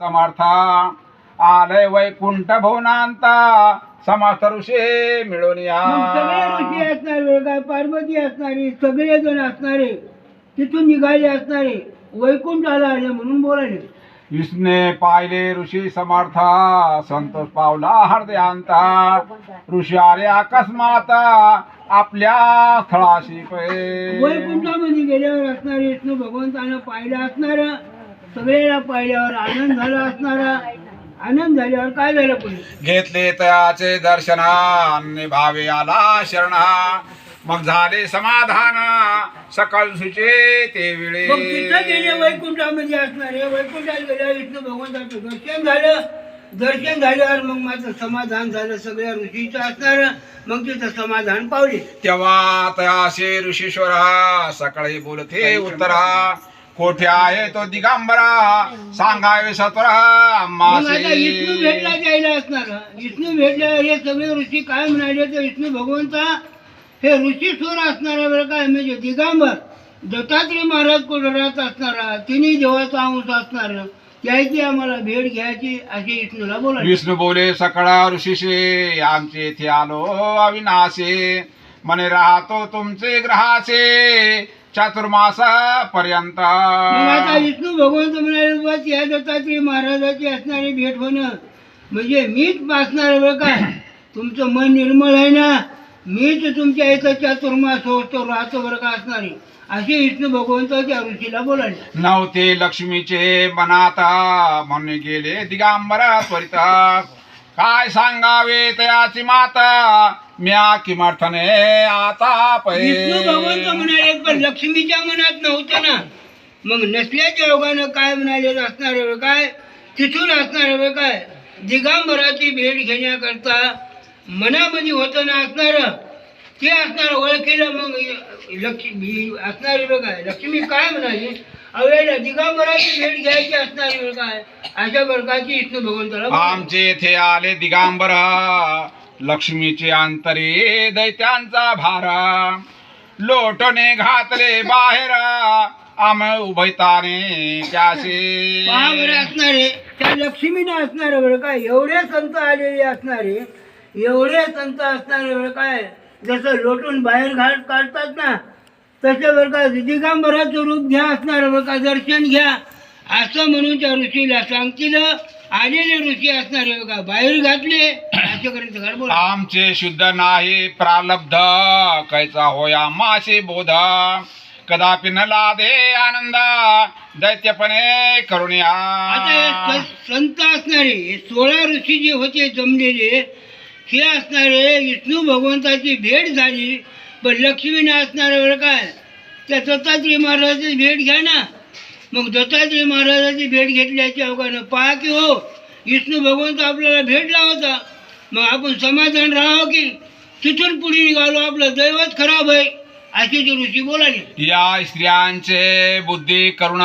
समर्थ. आलय वैकुंठ भुवनांता. समर्थ ऋषी मिळून या. सगळे ऋषी असणारे काय पार्वती असणारे सगळे जण असणारे तिथून निघाले असणारे वैकुंठाला आले म्हणून बोलायले. विष्णे पाहिले ऋषी समर्थ. संतोष पावला हृदयांता. ऋषी आले अकस्मात. आपल्या स्थळाशी पै वैकुंठामध्ये गेल्यावर असणारे विष्णू भगवंतानं पाहिलं असणार सगळ्याला पाहिल्यावर आनंद झाला असणारा. आनंद झाल्यावर काय झालं पुढे? घेतले तयाचे दर्शना भावे आला शरण. मग झाले समाधान सकल सुचे ते मग तिथं गेले वेळे वैकुंठामध्ये असणारे. वैकुंठात गेल्यावर विष्णू भगवंताचं दर्शन झालं. दर्शन झाल्यावर मग माझं समाधान झालं. सगळ्या ऋषीचं असणार. मग तिथं समाधान पावले. तेव्हा तयासे ऋषीश्वरा सकाळी बोलते उत्तरा. कोठे आहे तो दिगांबरा? सांगावे सतरा आता विष्णू भेटला जायला असणार. विष्णू भेटल्यावर हे सगळे ऋषी काय म्हणाले तर विष्णू भगवंता हे ऋषी स्वर असणारा बरं काय? म्हणजे दिगांबर. दत्तात्रय महाराज कोडरात असणारा? तिन्ही देवाचा अंश असणार. त्याची आम्हाला भेट घ्यायची असे विष्णूला बोला विष्णू बोले सकाळ ऋषीशे आमचे येथे आलो अविनाशे. मने राहतो तुमचे ग्रहाचे. चातुर्मासा पर्यंत मग आता विष्णू भगवंत म्हणाले बा त्या दत्तात्रय महाराजाची असणारी भेट होणं. म्हणजे मीच वाचणार बरं काय तुमचं मन निर्मळ आहे ना? मीच तुमच्या इथं चातुर्मास होतो राहतो बरं का असणारी. असे विष्णू भगवंत त्या ऋषीला बोलायले. नव्हते लक्ष्मीचे मनात म्हणून गेले दिगांबरा त्वरित. काय सांगावे तयाची माता? म्या किमर्थने आता विष्णू भगवंत म्हणाले पण लक्ष्मीच्या मनात नव्हतं ना. मग नसल्याच्या योगानं काय म्हणाले असणार आहे काय? तिथून असणार आहे काय? दिगांबराची भेट घेण्याकरता मनामध्ये होतं ना असणार? ते असणार ओळखीला मग लक्ष्मी असणारी बरं काय? लक्ष्मी काय म्हणाली? दिगांबराची भेट घ्यायची असणारी काय? अशा प्रकारची विष्णू भगवंताला बोलावली. आमचे येथे आले दिगांबर. लक्ष्मीचे अंतरे दैत्यांचा भारा. लोटने घातले बाहेर. आम उभयताने बरं असणारे त्या लक्ष्मीने असणारे बरं काय? एवढे संत आलेले असणारे एवढे संत असणारे बरं काय? जसं लोटून बाहेर घाट काढतात ना तसे बरं का दिगांबराचं रूप घ्या असणार बरं का दर्शन घ्या. असं म्हणून त्या ऋषीला सांगतील आलेले ऋषी असणारे बघा बाहेर घातले असं करीत गडबड आमचे शुद्ध नाही प्रालब्ध कैचा होया मासे बोध. कदापि न लादे आनंद दैत्यपणे करुण्या. आता हे स- संत असणारे हे सोळा ऋषी जे होते जमलेले हे असणारे विष्णू भगवंताची भेट झाली. पण लक्ष्मीने असणारे बरं काय? त्या दत्तात्रय महाराजाची भेट घ्या ना. मग दत्तात्रय महाराजाची भेट घेतल्याच्या अवघानं पहा की हो विष्णू भगवंत आपल्याला भेटला होता मग आपण समाधान राहावं की तिथून पुढे निघालो आपलं दैवत खराब आहे. असे ते ऋषी बोलाले. या स्त्रियांचे बुद्धी करुण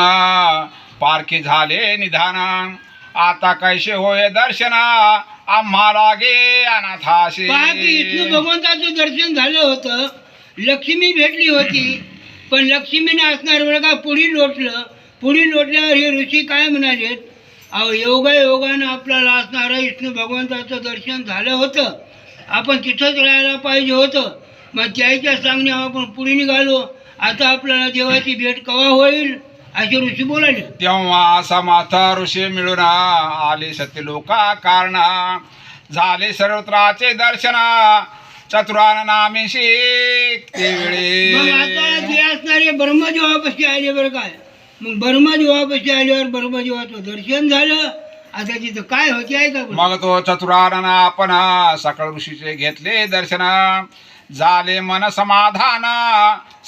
पारखे झाले निधान. आता कैसे होय दर्शन? आम्हाला गे अनाथाशी. पहा की विष्णू भगवंताचं दर्शन झालं होतं. लक्ष्मी भेटली होती. पण लक्ष्मीने असणार बरं का पुढी लोटलं. पुढी लोटल्यावर हे ऋषी काय म्हणालेत अहो योगा योगानं आपल्याला असणारं विष्णू भगवंताचं दर्शन झालं होतं. आपण तिथंच राहायला पाहिजे होतं. मग त्याच्या सांगण्यावर आपण पुढे निघालो. आता आपल्याला देवाची भेट कवा होईल? असे ऋषी बोलाले. तेव्हा असा माथा ऋषी मिळून आले सत्य लोका कारण. झाले सर्वत्राचे दर्शना. चतुरान नामेशी ते मग आता वेळे ते असणारे आले बरं काय मग ब्रह्मदेवापाशी आल्यावर ब्रह्मदेवाचं दर्शन झालं. आता तिथं काय होते आहे का बरं? मग तो चतुरानन आपण सकळ ऋषीचे घेतले दर्शन. झाले मन समाधान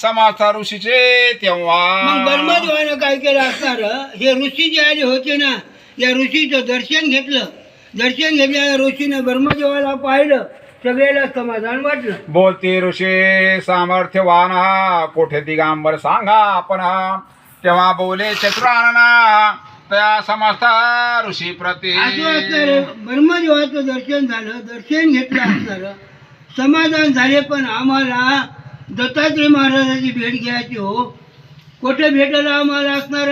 समर्थ ऋषीचे मग तेव्हा ब्रह्मदेवानं काय केलं असणार? हे ऋषी जे आले होते ना या ऋषीचं दर्शन घेतलं. दर्शन घेतल्यावर ऋषीनं ब्रह्मदेवाला पाहिलं. सगळ्याला समाधान वाटलं. बोलते ऋषी सामर्थ्यवान कोठे दिगांबर सांगा आपण तेव्हा बोले चतुरानना त्या समस्त ऋषी प्रती. असं असणार ब्रह्मदेवाचं दर्शन झालं दर्शन घेतलं असणार समाधान झाले पण आम्हाला दत्तात्रय महाराजाची भेट घ्यायची हो. कुठे भेटायला आम्हाला असणार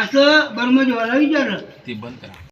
असं ब्रह्मदेवाला विचारलं. ते बंद करा.